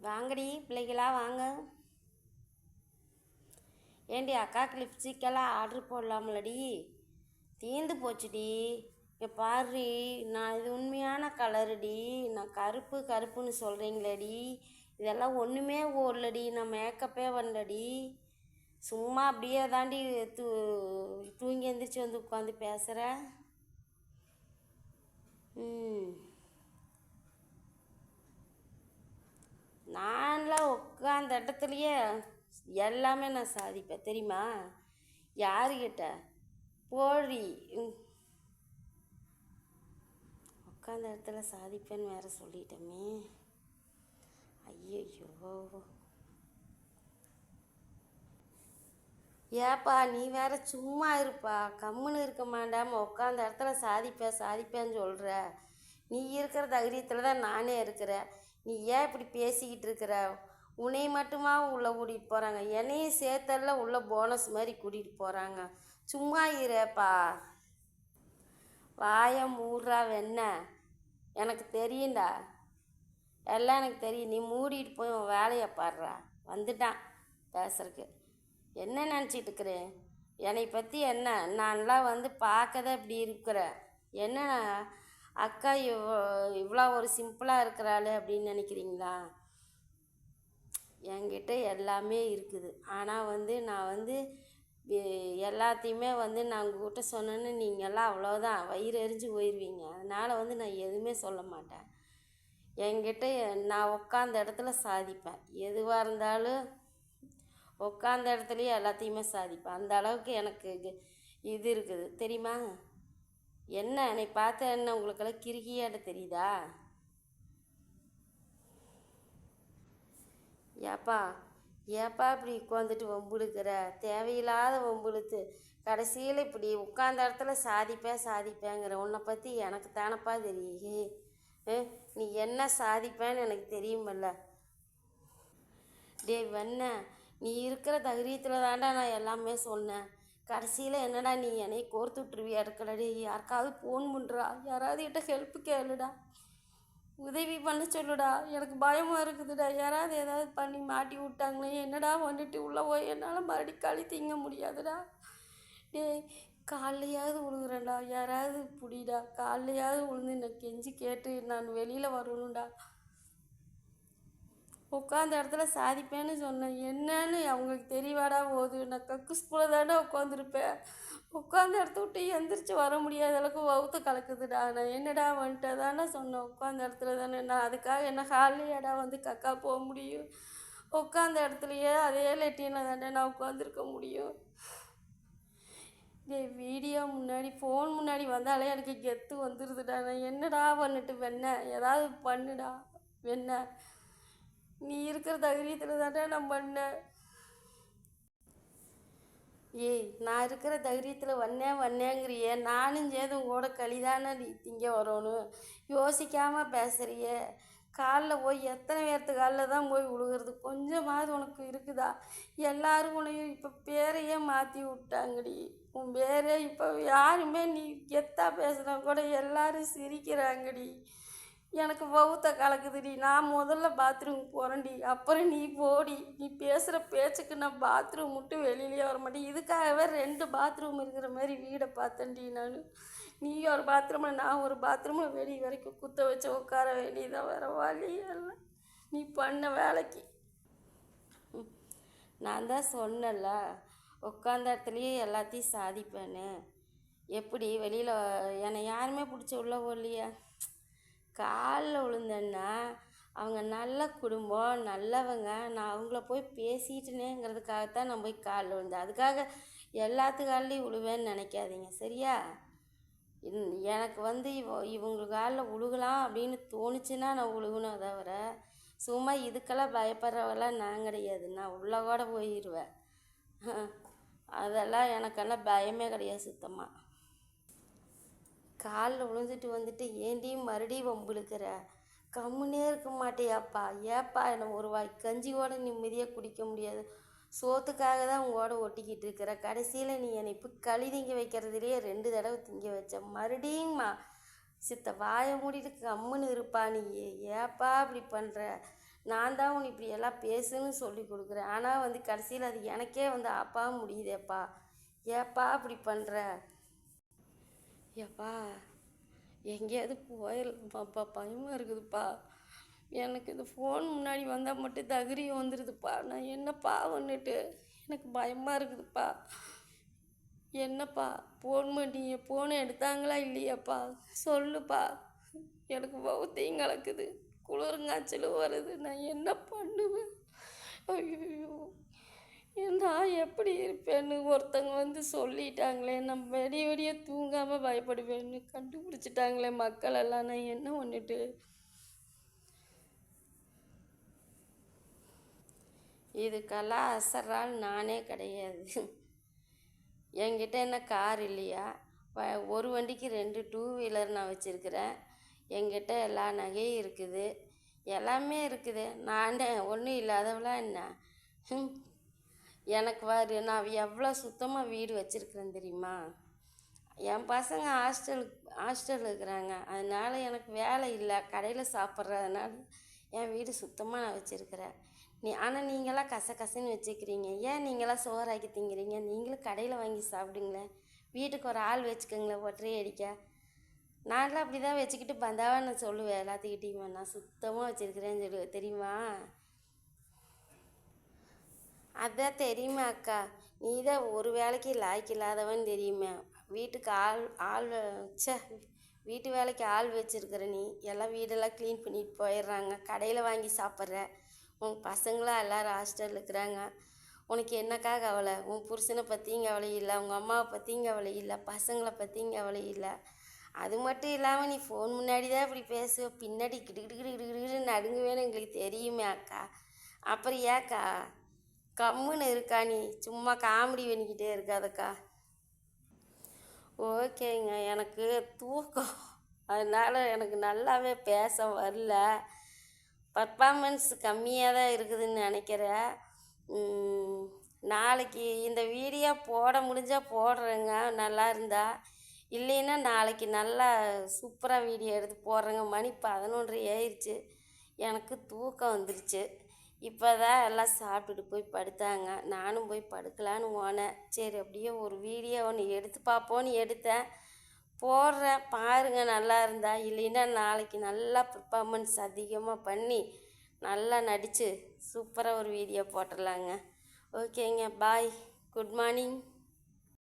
வாங்கடி பிள்ளைகளா வாங்க. ஏண்டி அக்காக்கு லிப்ஸ்டிக்கெல்லாம் ஆர்டர் போடலாமலடி? தீர்ந்து போச்சுடி. இங்கே பாருடி நான் இது உண்மையான கலருடி நான் கருப்பு கருப்புன்னு சொல்கிறீங்களேடி இதெல்லாம் ஒன்றுமே ஓடலடி. நான் மேக்கப்பே வரலடி சும்மா அப்படியே தாண்டி தூ தூங்கி எந்திரிச்சு வந்து உட்காந்து பேசுகிறேன் ம் நான்லாம் அந்த இடத்துலையே எல்லாமே நான் சாதிப்பேன். தெரியுமா? யாருக்கிட்ட போழி ம். உட்காந்த இடத்துல சாதிப்பேன்னு வேற சொல்லிட்டோமே. ஐயோ ஏப்பா நீ வேற சும்மா இருப்பா. கம்முன்னு இருக்க மாட்டாம உட்காந்த இடத்துல சாதிப்பேன் சாதிப்பேன்னு சொல்கிற நீ இருக்கிற தைரியத்தில் தான் நானே இருக்கிறேன். நீ ஏன் இப்படி பேசிக்கிட்டு இருக்கிற? உன்னை மட்டுமா உள்ளே கூட்டிகிட்டு போகிறாங்க என்னையும் சேர்த்தெல்லாம் உள்ள போனஸ் மாதிரி கூட்டிகிட்டு போகிறாங்க சும்மா இருப்பா. வாய மூடுறா வெண்ண. எனக்கு தெரியும்டா. எல்லாம் எனக்கு தெரியும். நீ மூடிட்டு போய் உன் வேலையை பாடுறா. வந்துட்டான் பேசுறதுக்கு. என்ன நினச்சிட்டு இருக்கிறேன் என்னை பற்றி என்ன? நான்லாம் வந்து பார்க்கதான் இப்படி இருக்கிறேன். என்ன அக்கா இவ்வளோ இவ்வளோ ஒரு சிம்பிளாக இருக்கிறாளே அப்படின்னு நினைக்கிறீங்களா? என்கிட்ட எல்லாமே இருக்குது. ஆனால் வந்து நான் வந்து எல்லாத்தையுமே வந்து நான் உங்ககிட்ட சொன்னேன்னு நீங்கள்லாம் அவ்வளோதான் வயிறு எரிஞ்சு போயிடுவீங்க அதனால் வந்து நான் எதுவுமே சொல்ல மாட்டேன். என்கிட்ட நான் உட்காந்த இடத்துல சாதிப்பேன். எதுவாக இருந்தாலும் உட்காந்த இடத்துலையே எல்லாத்தையுமே சாதிப்பேன். அந்த அளவுக்கு எனக்கு இது இது இருக்குது. தெரியுமா? என்ன? என்னை பார்த்த என்ன? உங்களுக்கெல்லாம் கிறுகியாட தெரியுதா? ஏப்பா ஏப்பா இப்படி உட்காந்துட்டு வம்புழுக்கிற? தேவையில்லாத வம்புழுத்து. கடைசியில் இப்படி உட்காந்த இடத்துல சாதிப்பேன் சாதிப்பேங்கிற உன்னை பற்றி எனக்கு தானப்பா தெரியும் நீ என்ன சாதிப்பேன்னு எனக்கு தெரியுமல்ல. டேய் வெண்ண நீ இருக்கிற தைரியத்தில் தான்டா நான் எல்லாமே சொன்னேன். கடைசியில் என்னடா நீ என்னை கோர்த்து விட்டுருவியா? இருக்கலடி யாருக்காவது ஃபோன் பண்ணுறா யாராவது கிட்ட ஹெல்ப் கேளுடா. உதவி பண்ண சொல்லுடா. எனக்கு பயமாக இருக்குதுடா. யாராவது ஏதாவது பண்ணி மாட்டி விட்டாங்களே என்னடா வந்துட்டு உள்ளே போய் என்னால் மறுபடி களி திங்க முடியாதுடா. டே காலையாவது விழுகுறேன்டா யாராவது பிடிடா. காலையாவது விழுந்து எனக்கு கெஞ்சி கேட்டு நான் வெளியில் வரணும்டா. உட்காந்த இடத்துல சாதிப்பேன்னு சொன்னேன். என்னன்னு அவங்களுக்கு தெரியவாடா போகுது. நான் கக்கு ஸ்கூலில் தானே உட்காந்துருப்பேன் உட்காந்த இடத்த விட்டு எந்திரிச்சு வர முடியாத அளவுக்கு வவுத்த கலக்குதுடா. நான் என்னடா வந்துட்டு தானே சொன்னேன். உட்காந்த இடத்துல தானே நான். அதுக்காக என்ன ஹாலியாடா வந்து கக்கா போக முடியும்? உட்காந்த இடத்துலையே அதே லெட்டினில் தானே நான் உட்காந்துருக்க முடியும்? டேய் வீடியோ முன்னாடி ஃபோன் முன்னாடி வந்தாலே எனக்கு கெத்து வந்துடுதுடா நான் என்னடா பண்ணிட்டு வெண்ண? ஏதாவது பண்ணுடா. வெண்ண. நீ இருக்கிற தைரியத்தில் தானே நான் பண்ணேன். ஏய் நான் இருக்கிற தைரியத்தில் வந்தேன் வந்தேங்கிறியே. நானும் சேர்ந்து உங்களோட களிதானே நீ திங்க வரணும். யோசிக்காமல் பேசுறியே. காலில் போய் எத்தனை பேர்த்து காலில் தான் போய் விழுகிறது கொஞ்சமாவது உனக்கு இருக்குதா? எல்லாரும் உனையும் இப்போ பேரையே மாற்றி விட்டாங்கடி. உன் பேரே இப்போ யாருமே நீ கெத்தா பேசுனா கூட எல்லாரும் சிரிக்கிறாங்கடி. எனக்கு வவுத்த கலக்குதுடி. நான் முதல்ல பாத்ரூம் போகிறேன்டி அப்புறம் நீ போடி. நீ பேசுகிற பேச்சுக்கு நான் பாத்ரூம் விட்டு வெளியிலே வர மாட்டேன். இதுக்காகவே ரெண்டு பாத்ரூம் இருக்கிற மாதிரி வீடை பார்த்தேன்டி நான். நீ ஒரு பாத்ரூமில் நான் ஒரு பாத்ரூமில் வெளியே வரைக்கும் குத்த வச்சு உட்கார வேண்டியதாக வர வழி இல்லை. நீ பண்ண வேலைக்கு. நான் தான் சொன்னேன்ல உட்காந்த இடத்துலையே எல்லாத்தையும் சாதிப்பேன்னு. எப்படி வெளியில் என்னை யாருமே பிடிச்ச உள்ள போடலையே. காலில் விழுந்தேன்னா அவங்க நல்ல குடும்பம் நல்லவங்க நான் அவங்கள போய் பேசிட்டேனேங்கிறதுக்காகத்தான் நான் போய் காலில் விழுந்தேன் அதுக்காக எல்லாத்து கால்லையும் விழுவேன்னு நினைக்காதீங்க சரியா? இன்- எனக்கு வந்து இவ இவங்க காலில் விழுகலாம் அப்படின்னு தோணுச்சுன்னா நான் விழுகணும் தவிர சும்மா இதுக்கெல்லாம் பயப்படுறவெல்லாம் நான் கிடையாது. நான் உள்ள கூட போயிடுவேன் அதெல்லாம் எனக்கெல்லாம் பயமே கிடையாது சுத்தமாக காலில் விழுந்துட்டு வந்துட்டு ஏண்டி மறுபடியும் வம்பிழுக்கிற? கம்முனே இருக்க மாட்டேயாப்பா? ஏப்பா என்னை ஒரு வாய் கஞ்சி கூட நிம்மதியாக குடிக்க முடியாது? சோத்துக்காக தான் உங்களோட ஒட்டிக்கிட்டு இருக்கிற? கடைசியில் நீ என்னை இப்போ களி திங்க வைக்கிறதுலேயே ரெண்டு தடவை திங்க வச்ச? மறுபடியும்மா? சித்த வாயை மூடிட்டு கம்முன்னு இருப்பா நீ. ஏப்பா இப்படி பண்ணுற நான் தான் உன்னை இப்படி எல்லாம் பேசுன்னு சொல்லி கொடுக்குறேன். ஆனால் வந்து கடைசியில் அது எனக்கே வந்து அப்பா முடியுதேப்பா. ஏப்பா இப்படி பண்ணுற ஐயாப்பா எங்கேயாவது போயிடலாமாப்பா பயமாக இருக்குதுப்பா. எனக்கு இந்த ஃபோன் முன்னாடி வந்தால் மட்டும் தைரியம் வந்துடுதுப்பா நான் என்னப்பா வந்துட்டு எனக்கு பயமாக இருக்குதுப்பா. என்னப்பா ஃபோன் பண்ணி ஃபோனை எடுத்தாங்களா இல்லையாப்பா? சொல்லுப்பா. எனக்கு பௌத்தையும் கலக்குது. குளிருங்காய்ச்சலும் வருது. நான் என்ன பண்ணுவேன்? ஐயோ நான் எப்படி இருப்பேன்னு ஒருத்தங்க வந்து சொல்லிட்டாங்களே. நான் வெடிய வெடிய தூங்காமல் பயப்படுவேன்னு கண்டுபிடிச்சிட்டாங்களே மக்கள் எல்லாம். நான் என்ன பண்ணிட்டு? இதுக்கெல்லாம் அசரால் நானே கிடையாது. என்கிட்ட என்ன கார் இல்லையா? ஒரு வண்டிக்கு ரெண்டு டூ வீலர் நான் வச்சுருக்கிறேன். என்கிட்ட எல்லா நகையும் இருக்குது. எல்லாமே இருக்குது. நானே ஒன்றும் இல்லாதவளாம் என்ன? எனக்கு வாரு நான் எவ்வளோ சுத்தமாக வீடு வச்சுருக்குறேன் தெரியுமா? என் பசங்க ஹாஸ்டலுக்கு ஹாஸ்டலில் இருக்கிறாங்க. அதனால் எனக்கு வேலை இல்லை. கடையில் சாப்பிட்றதுனால என் வீடு சுத்தமாக நான் வச்சுருக்கிறேன். நீ ஆனால் நீங்களாம் கச கசன்னு வச்சுக்கிறீங்க. ஏன் நீங்களாம் சோறாக்கி திங்கிறீங்க? நீங்களும் கடையில் வாங்கி சாப்பிடுங்களேன். வீட்டுக்கு ஒரு ஆள் வச்சுக்கோங்களேன். ஒற்றை அடிக்க. நான்லாம் அப்படி தான் வச்சுக்கிட்டு பந்தாவா நான் சொல்லுவேன். எல்லாத்துக்கிட்டையுமே நான் சுத்தமாக வச்சுருக்கிறேன்னு சொல்லுவேன். தெரியுமா? அதான் தெரியுமா அக்கா? நீ தான் ஒரு வேலைக்கு லாய்க்கு இல்லாதவன் தெரியுமே. வீட்டுக்கு ஆள் ஆள் ச்சே வீட்டு வேலைக்கு ஆள் வச்சிருக்கிற நீ. எல்லாம் வீடெல்லாம் க்ளீன் பண்ணிட்டு போயிடுறாங்க. கடையில் வாங்கி சாப்பிட்ற. உன் பசங்களாம் எல்லாரும் ஹாஸ்டலில் இருக்கிறாங்க. உனக்கு என்னக்கா கவலை? உன் புருஷனை பற்றியும் கவலை இல்லை. உங்கள் அம்மாவை பற்றியும் கவலை இல்லை. பசங்களை பற்றியும் கவலை இல்லை. அது மட்டும் இல்லாமல் நீ ஃபோன் முன்னாடி தான் இப்படி பேசுவ பின்னாடி கிடு கிடு கிடு நடுங்குவேன்னு எங்களுக்கு தெரியுமே அக்கா. அப்புறம் ஏக்கா? கம்முன்னு இருக்கா நீ. சும்மா காமெடி பண்ணிக்கிட்டே இருக்காதக்கா. ஓகேங்க. எனக்கு தூக்கம். அதனால் எனக்கு நல்லாவே பேச வரல. பர்ஃபாமன்ஸ் கம்மியாக தான் இருக்குதுன்னு நினைக்கிறேன். நாளைக்கு இந்த வீடியோ போட முடிஞ்சால் போடுறேங்க. நல்லா இருந்தா. இல்லைன்னா நாளைக்கு நல்லா சூப்பராக வீடியோ எடுத்து போடுறேங்க. மணி பதினொன்று ஆயிடுச்சு எனக்கு தூக்கம் வந்துருச்சு. இப்போ தான் எல்லாம் சாப்பிட்டுட்டு போய் படுத்தாங்க. நானும் போய் படுக்கலான்னு போனேன் சரி அப்படியே ஒரு வீடியோ ஒன்று எடுத்து பார்ப்போன்னு எடுத்தேன். போடுறேன். பாருங்க நல்லா இருந்தா. இல்லைன்னா நாளைக்கு நல்லா பர்ஃபார்மன்ஸ் அதிகமாக பண்ணி நல்லா நடித்து சூப்பராக ஒரு வீடியோ போட்டுடலாங்க. ஓகேங்க பாய் குட் மார்னிங்